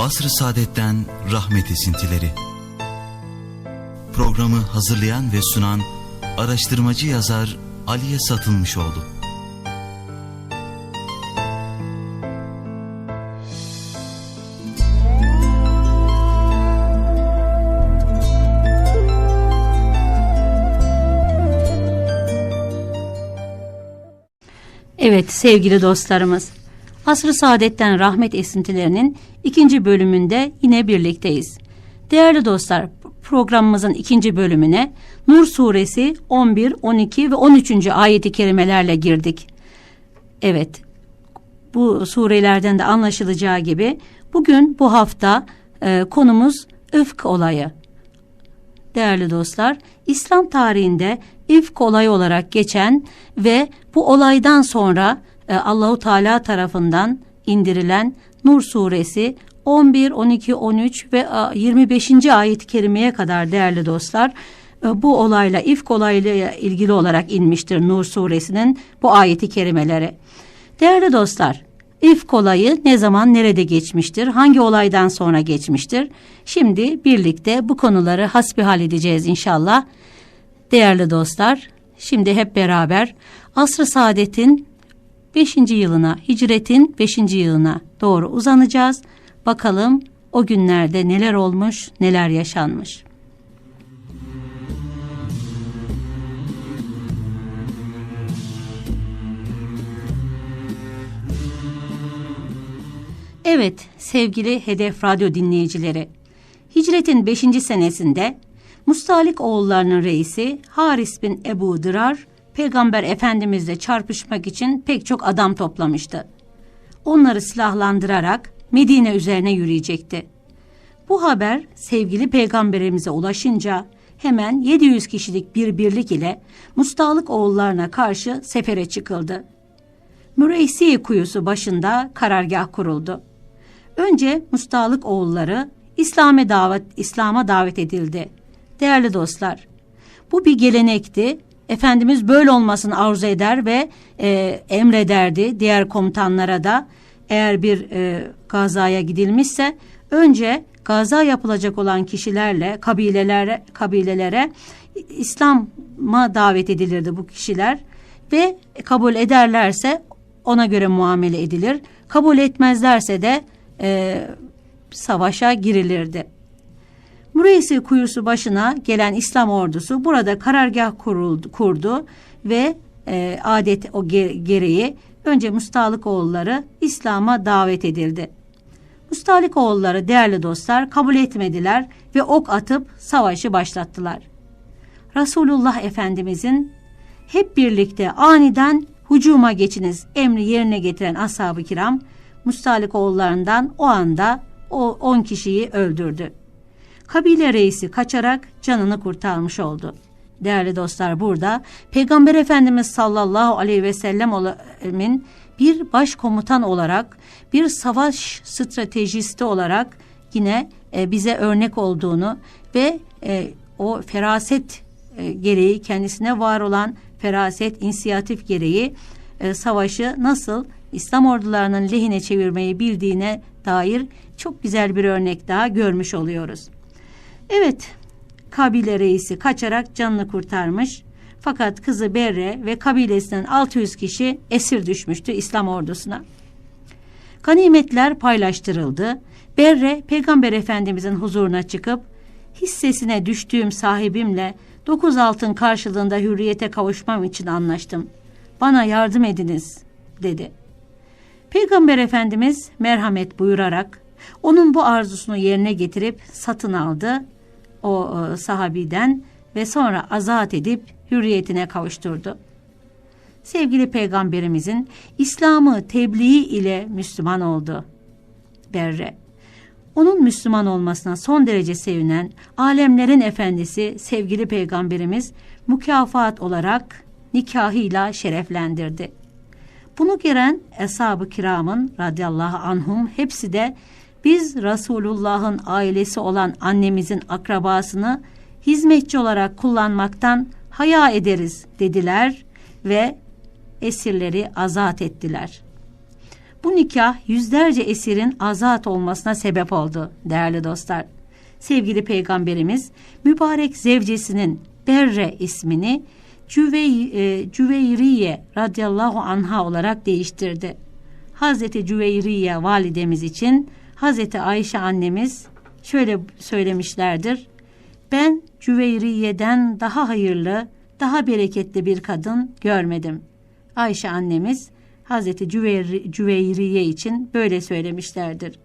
Asr-ı Saadet'ten rahmet esintileri. Programı hazırlayan ve sunan araştırmacı yazar Aliye Satılmış oldu. Evet sevgili dostlarımız, Asr-ı Saadet'ten rahmet esintilerinin ikinci bölümünde yine birlikteyiz. Değerli dostlar, programımızın ikinci bölümüne Nur suresi 11, 12 ve 13. ayeti kerimelerle girdik. Evet, bu surelerden de anlaşılacağı gibi bugün bu hafta e, konumuz ıfk olayı. Değerli dostlar, İslam tarihinde ifk olayı olarak geçen ve bu olaydan sonra e, Allahu Teala tarafından indirilen Nur suresi 11, 12, 13 ve e, 25. ayet-i kerimeye kadar değerli dostlar e, bu olayla ifk olayla ilgili olarak inmiştir Nur suresinin bu ayeti kerimeleri. Değerli dostlar, İfk olayı ne zaman nerede geçmiştir? Hangi olaydan sonra geçmiştir? Şimdi birlikte bu konuları hasbihal edeceğiz inşallah. Değerli dostlar, şimdi hep beraber Asr-ı Saadet'in 5. yılına, hicretin 5. yılına doğru uzanacağız. Bakalım o günlerde neler olmuş, neler yaşanmış. Evet sevgili Hedef Radyo dinleyicileri. Hicretin 5. senesinde Mustalik oğullarının reisi Haris bin Ebu Dırar Peygamber Efendimizle çarpışmak için pek çok adam toplamıştı. Onları silahlandırarak Medine üzerine yürüyecekti. Bu haber sevgili peygamberimize ulaşınca hemen 700 kişilik bir birlik ile Mustalık oğullarına karşı sefere çıkıldı. Müreysi kuyusu başında karargah kuruldu. Önce Mustalık oğulları İslam'a davet İslam'a davet edildi. Değerli dostlar, bu bir gelenekti. Efendimiz böyle olmasını arzu eder ve e, emrederdi diğer komutanlara da eğer bir e, gazaya gidilmişse önce gaza yapılacak olan kişilerle kabilelere kabilelere İslam'a davet edilirdi bu kişiler ve kabul ederlerse ona göre muamele edilir. Kabul etmezlerse de e, savaşa girilirdi. Mureysi kuyusu başına gelen İslam ordusu burada karargah kuruldu, kurdu ve e, adet o gereği önce Mustalık oğulları İslam'a davet edildi. Mustalık oğulları değerli dostlar kabul etmediler ve ok atıp savaşı başlattılar. Resulullah Efendimizin hep birlikte aniden hücuma geçiniz emri yerine getiren ashab-ı kiram Mustalik oğullarından o anda o 10 kişiyi öldürdü. Kabile reisi kaçarak canını kurtarmış oldu. Değerli dostlar burada Peygamber Efendimiz sallallahu aleyhi ve sellem'in bir başkomutan olarak bir savaş stratejisti olarak yine e, bize örnek olduğunu ve e, o feraset e, gereği kendisine var olan feraset, inisiyatif gereği e, savaşı nasıl İslam ordularının lehine çevirmeyi bildiğine dair çok güzel bir örnek daha görmüş oluyoruz. Evet, kabile reisi kaçarak canını kurtarmış. Fakat kızı Berre ve kabilesinden 600 kişi esir düşmüştü İslam ordusuna. Ganimetler paylaştırıldı. Berre Peygamber Efendimizin huzuruna çıkıp hissesine düştüğüm sahibimle dokuz altın karşılığında hürriyete kavuşmam için anlaştım. Bana yardım ediniz dedi. Peygamber Efendimiz merhamet buyurarak onun bu arzusunu yerine getirip satın aldı o e, sahabiden ve sonra azat edip hürriyetine kavuşturdu. Sevgili peygamberimizin İslam'ı tebliği ile Müslüman oldu. Berre. Onun Müslüman olmasına son derece sevinen alemlerin efendisi sevgili peygamberimiz mükafat olarak nikahıyla şereflendirdi. Bunu gören eshab-ı kiramın radıyallahu anhum hepsi de biz Resulullah'ın ailesi olan annemizin akrabasını hizmetçi olarak kullanmaktan haya ederiz dediler ve esirleri azat ettiler. Bu nikah yüzlerce esirin azat olmasına sebep oldu değerli dostlar. Sevgili peygamberimiz mübarek zevcesinin Berre ismini Cüvey, e, Cüveyriye radıyallahu anha olarak değiştirdi. Hazreti Cüveyriye validemiz için Hazreti Ayşe annemiz şöyle söylemişlerdir. Ben Cüveyriye'den daha hayırlı, daha bereketli bir kadın görmedim. Ayşe annemiz Hazreti Cüveyri, Cüveyriye için böyle söylemişlerdir.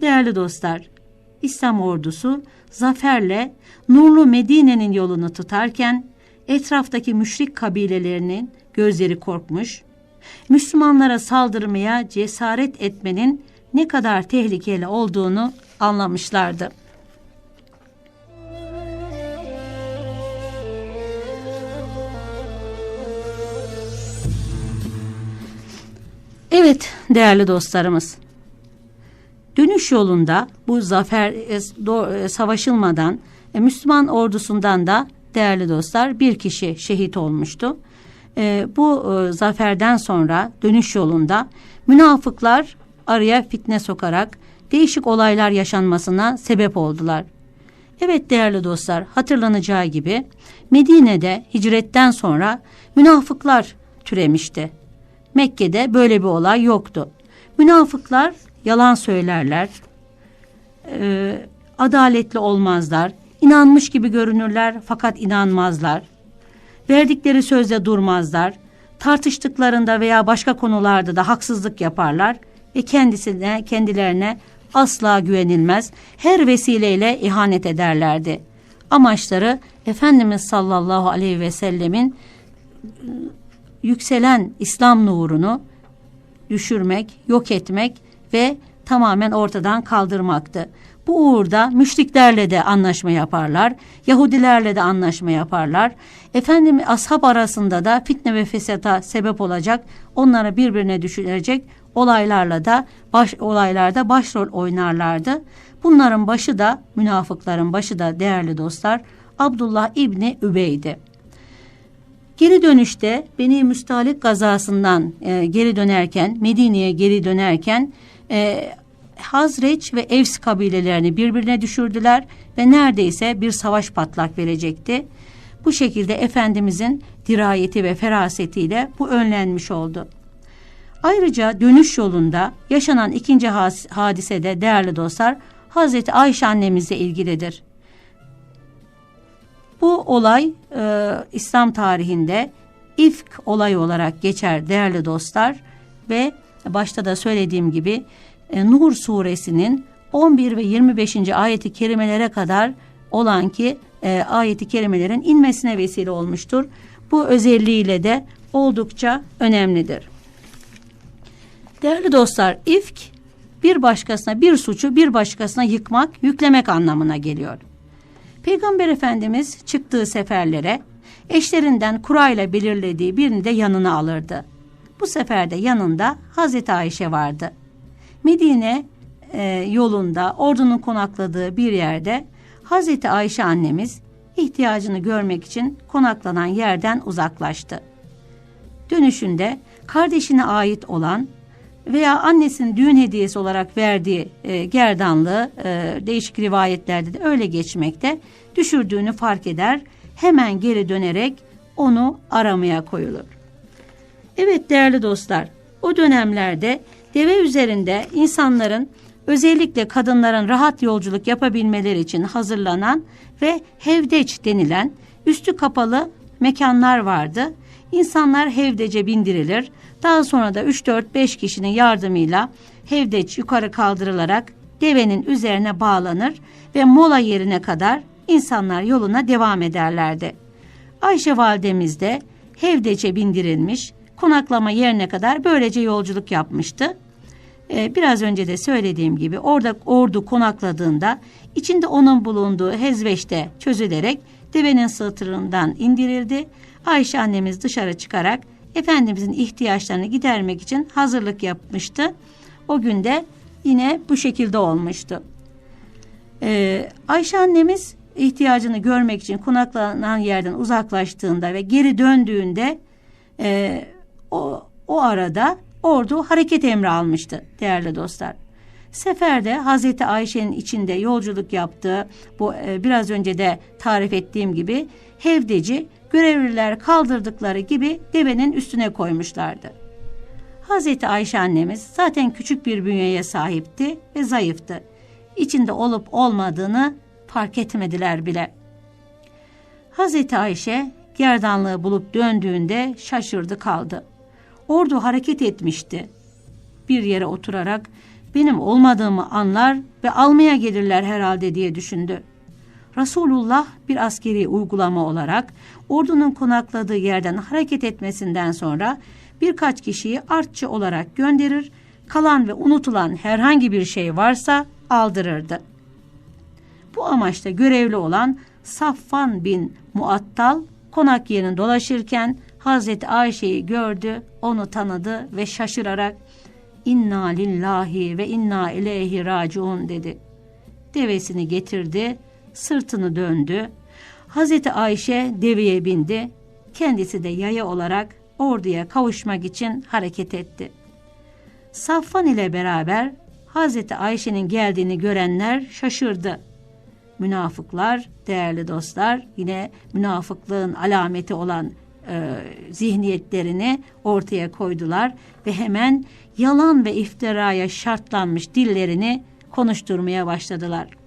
Değerli dostlar, İslam ordusu zaferle nurlu Medine'nin yolunu tutarken etraftaki müşrik kabilelerinin gözleri korkmuş, Müslümanlara saldırmaya cesaret etmenin ne kadar tehlikeli olduğunu anlamışlardı. Evet değerli dostlarımız. Dönüş yolunda bu zafer e, e, savaşılmadan e, Müslüman ordusundan da değerli dostlar bir kişi şehit olmuştu. Bu zaferden sonra dönüş yolunda münafıklar araya fitne sokarak değişik olaylar yaşanmasına sebep oldular. Evet değerli dostlar hatırlanacağı gibi Medine'de hicretten sonra münafıklar türemişti. Mekke'de böyle bir olay yoktu. Münafıklar yalan söylerler, e, adaletli olmazlar, inanmış gibi görünürler fakat inanmazlar. Verdikleri sözde durmazlar, tartıştıklarında veya başka konularda da haksızlık yaparlar ve kendisine, kendilerine asla güvenilmez, her vesileyle ihanet ederlerdi. Amaçları Efendimiz sallallahu aleyhi ve sellemin yükselen İslam nurunu düşürmek, yok etmek ve tamamen ortadan kaldırmaktı. Bu uğurda müşriklerle de anlaşma yaparlar, Yahudilerle de anlaşma yaparlar. Efendim ashab arasında da fitne ve fesata sebep olacak, onları birbirine düşürecek olaylarla da baş olaylarda başrol oynarlardı. Bunların başı da münafıkların başı da değerli dostlar Abdullah İbni Übey'di. Geri dönüşte Beni Müstalik gazasından e, geri dönerken, Medine'ye geri dönerken e, Hazreç ve Evs kabilelerini birbirine düşürdüler ve neredeyse bir savaş patlak verecekti. Bu şekilde Efendimizin dirayeti ve ferasetiyle bu önlenmiş oldu. Ayrıca dönüş yolunda yaşanan ikinci hadisede değerli dostlar Hazreti Ayşe annemizle ilgilidir. Bu olay e, İslam tarihinde ifk olay olarak geçer değerli dostlar ve başta da söylediğim gibi e, Nur suresinin 11 ve 25. ayeti kerimelere kadar olan ki e, ayeti kerimelerin inmesine vesile olmuştur. Bu özelliğiyle de oldukça önemlidir. Değerli dostlar, ifk bir başkasına bir suçu bir başkasına yıkmak, yüklemek anlamına geliyor. Peygamber Efendimiz çıktığı seferlere eşlerinden kurayla belirlediği birini de yanına alırdı. Bu seferde yanında Hazreti Ayşe vardı. Medine e, yolunda ordunun konakladığı bir yerde Hazreti Ayşe annemiz ihtiyacını görmek için konaklanan yerden uzaklaştı. Dönüşünde kardeşine ait olan veya annesinin düğün hediyesi olarak verdiği e, gerdanlığı e, değişik rivayetlerde de öyle geçmekte düşürdüğünü fark eder hemen geri dönerek onu aramaya koyulur. Evet değerli dostlar o dönemlerde deve üzerinde insanların özellikle kadınların rahat yolculuk yapabilmeleri için hazırlanan ve hevdeç denilen üstü kapalı mekanlar vardı. İnsanlar hevdece bindirilir. Daha sonra da 3-4-5 kişinin yardımıyla hevdeç yukarı kaldırılarak devenin üzerine bağlanır ve mola yerine kadar insanlar yoluna devam ederlerdi. Ayşe validemiz de hevdece bindirilmiş, konaklama yerine kadar böylece yolculuk yapmıştı. Ee, biraz önce de söylediğim gibi orada ordu konakladığında içinde onun bulunduğu hezveşte çözülerek devenin sırtından indirildi. Ayşe annemiz dışarı çıkarak Efendimizin ihtiyaçlarını gidermek için hazırlık yapmıştı. O günde yine bu şekilde olmuştu. Ee, Ayşe annemiz ihtiyacını görmek için konaklanan yerden uzaklaştığında ve geri döndüğünde e, o, o arada ordu hareket emri almıştı değerli dostlar. Seferde Hazreti Ayşe'nin içinde yolculuk yaptığı bu e, biraz önce de tarif ettiğim gibi hevdeci görevliler kaldırdıkları gibi devenin üstüne koymuşlardı. Hazreti Ayşe annemiz zaten küçük bir bünyeye sahipti ve zayıftı. İçinde olup olmadığını fark etmediler bile. Hazreti Ayşe gerdanlığı bulup döndüğünde şaşırdı kaldı. Ordu hareket etmişti. Bir yere oturarak benim olmadığımı anlar ve almaya gelirler herhalde diye düşündü. Resulullah bir askeri uygulama olarak ordunun konakladığı yerden hareket etmesinden sonra birkaç kişiyi artçı olarak gönderir, kalan ve unutulan herhangi bir şey varsa aldırırdı. Bu amaçla görevli olan Safvan bin Muattal konak yerini dolaşırken Hazreti Ayşe'yi gördü, onu tanıdı ve şaşırarak İnna lillahi ve inna ileyhi raciun dedi. Devesini getirdi, sırtını döndü. Hazreti Ayşe deveye bindi. Kendisi de yaya olarak orduya kavuşmak için hareket etti. Safvan ile beraber Hazreti Ayşe'nin geldiğini görenler şaşırdı. Münafıklar, değerli dostlar, yine münafıklığın alameti olan e, zihniyetlerini ortaya koydular ve hemen yalan ve iftiraya şartlanmış dillerini konuşturmaya başladılar.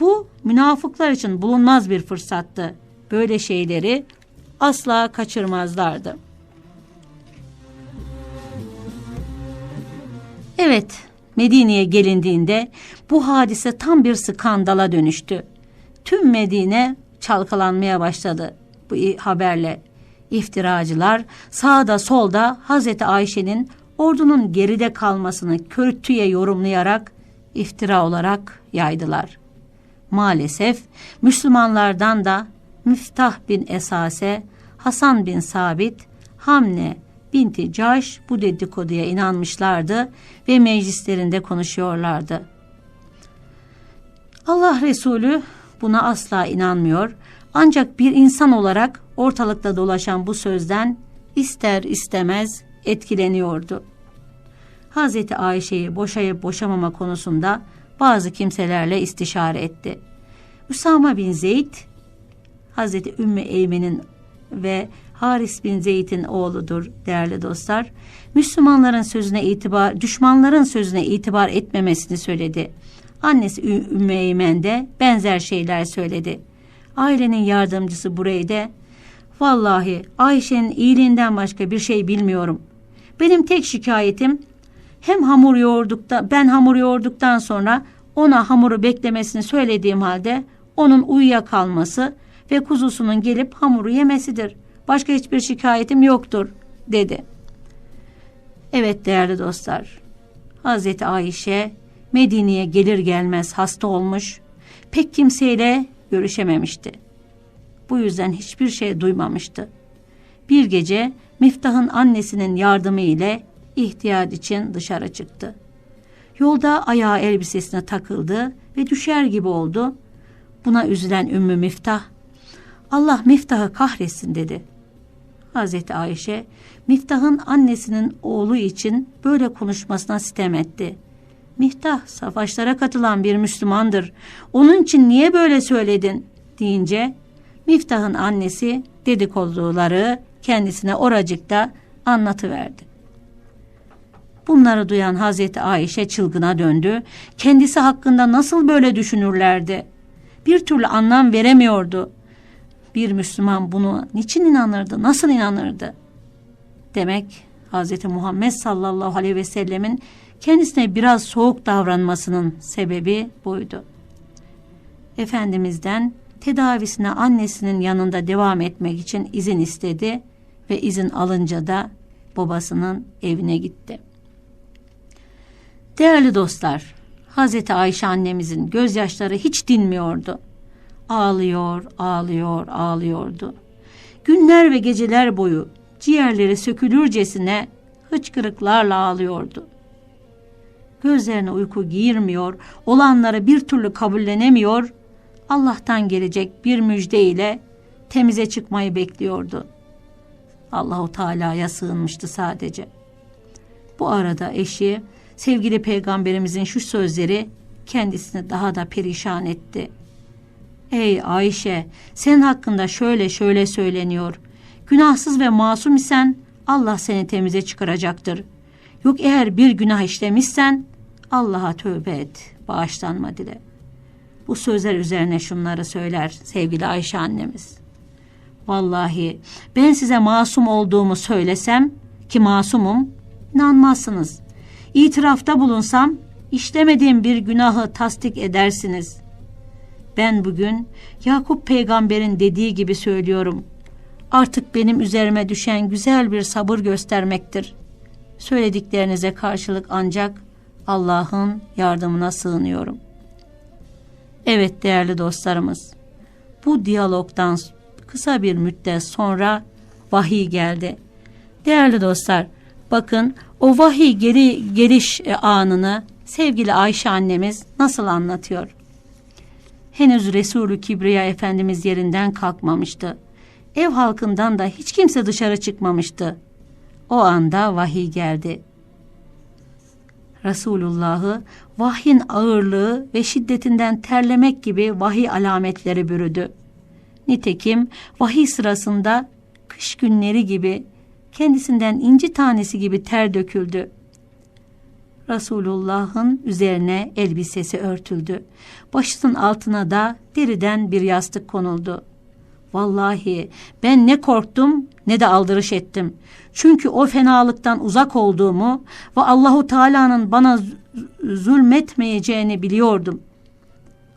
Bu münafıklar için bulunmaz bir fırsattı. Böyle şeyleri asla kaçırmazlardı. Evet, Medine'ye gelindiğinde bu hadise tam bir skandala dönüştü. Tüm Medine çalkalanmaya başladı bu haberle. İftiracılar sağda solda Hazreti Ayşe'nin ordunun geride kalmasını körütüye yorumlayarak iftira olarak yaydılar. Maalesef Müslümanlardan da Müftah bin Esase, Hasan bin Sabit, Hamne binti Caş bu dedikoduya inanmışlardı ve meclislerinde konuşuyorlardı. Allah Resulü buna asla inanmıyor ancak bir insan olarak ortalıkta dolaşan bu sözden ister istemez etkileniyordu. Hazreti Ayşe'yi boşayıp boşamama konusunda bazı kimselerle istişare etti. Üsame bin Zeyd, Hazreti Ümmü Eymen'in ve Haris bin Zeyd'in oğludur değerli dostlar. Müslümanların sözüne itibar, düşmanların sözüne itibar etmemesini söyledi. Annesi Ümmü Eymen de benzer şeyler söyledi. Ailenin yardımcısı Bureyde, vallahi Ayşe'nin iyiliğinden başka bir şey bilmiyorum. Benim tek şikayetim hem hamur yoğurdukta ben hamur yoğurduktan sonra ona hamuru beklemesini söylediğim halde onun uyuyakalması ve kuzusunun gelip hamuru yemesidir. Başka hiçbir şikayetim yoktur dedi. Evet değerli dostlar. Hazreti Ayşe Medine'ye gelir gelmez hasta olmuş. Pek kimseyle görüşememişti. Bu yüzden hiçbir şey duymamıştı. Bir gece Miftah'ın annesinin yardımı ile ihtiyat için dışarı çıktı. Yolda ayağı elbisesine takıldı ve düşer gibi oldu. Buna üzülen Ümmü Miftah, Allah Miftah'ı kahretsin dedi. Hazreti Ayşe, Miftah'ın annesinin oğlu için böyle konuşmasına sitem etti. Miftah savaşlara katılan bir Müslümandır. Onun için niye böyle söyledin? deyince Miftah'ın annesi dedikoduları kendisine oracıkta anlatıverdi. Bunları duyan Hazreti Ayşe çılgına döndü. Kendisi hakkında nasıl böyle düşünürlerdi? Bir türlü anlam veremiyordu. Bir Müslüman bunu niçin inanırdı, nasıl inanırdı? Demek Hazreti Muhammed sallallahu aleyhi ve sellemin kendisine biraz soğuk davranmasının sebebi buydu. Efendimiz'den tedavisine annesinin yanında devam etmek için izin istedi ve izin alınca da babasının evine gitti. Değerli dostlar, Hazreti Ayşe annemizin gözyaşları hiç dinmiyordu. Ağlıyor, ağlıyor, ağlıyordu. Günler ve geceler boyu ciğerleri sökülürcesine hıçkırıklarla ağlıyordu. Gözlerine uyku giyirmiyor, olanları bir türlü kabullenemiyor, Allah'tan gelecek bir müjde ile temize çıkmayı bekliyordu. Allahu Teala'ya sığınmıştı sadece. Bu arada eşi sevgili peygamberimizin şu sözleri kendisini daha da perişan etti. Ey Ayşe, senin hakkında şöyle şöyle söyleniyor. Günahsız ve masum isen Allah seni temize çıkaracaktır. Yok eğer bir günah işlemişsen Allah'a tövbe et, bağışlanma dile. Bu sözler üzerine şunları söyler sevgili Ayşe annemiz. Vallahi ben size masum olduğumu söylesem ki masumum inanmazsınız. İtirafta bulunsam işlemediğim bir günahı tasdik edersiniz. Ben bugün Yakup peygamberin dediği gibi söylüyorum. Artık benim üzerime düşen güzel bir sabır göstermektir. Söylediklerinize karşılık ancak Allah'ın yardımına sığınıyorum. Evet değerli dostlarımız. Bu diyalogdan kısa bir müddet sonra vahiy geldi. Değerli dostlar, bakın o vahiy geri geliş e, anını sevgili Ayşe annemiz nasıl anlatıyor? Henüz Resulü Kibriya Efendimiz yerinden kalkmamıştı. Ev halkından da hiç kimse dışarı çıkmamıştı. O anda vahiy geldi. Resulullah'ı vahyin ağırlığı ve şiddetinden terlemek gibi vahiy alametleri bürüdü. Nitekim vahiy sırasında kış günleri gibi kendisinden inci tanesi gibi ter döküldü. Resulullah'ın üzerine elbisesi örtüldü. Başının altına da deriden bir yastık konuldu. Vallahi ben ne korktum ne de aldırış ettim. Çünkü o fenalıktan uzak olduğumu ve Allahu Teala'nın bana zulmetmeyeceğini biliyordum.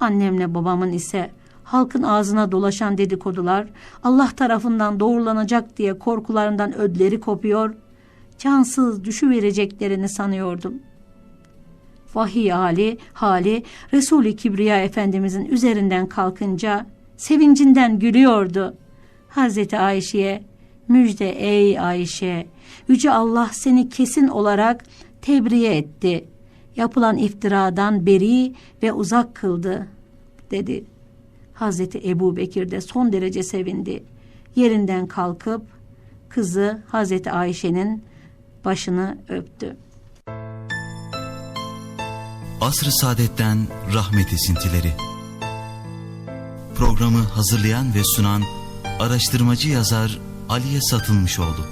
Annemle babamın ise halkın ağzına dolaşan dedikodular, Allah tarafından doğrulanacak diye korkularından ödleri kopuyor, cansız düşüvereceklerini sanıyordum. Vahiy hali, hali Resul-i Kibriya Efendimizin üzerinden kalkınca sevincinden gülüyordu. Hazreti Ayşe'ye müjde ey Ayşe, Yüce Allah seni kesin olarak tebriye etti. Yapılan iftiradan beri ve uzak kıldı dedi. Hazreti Ebu Bekir de son derece sevindi. Yerinden kalkıp kızı Hazreti Ayşe'nin başını öptü. Asr-ı Saadet'ten rahmet esintileri. Programı hazırlayan ve sunan araştırmacı yazar Aliye Satılmış oldu.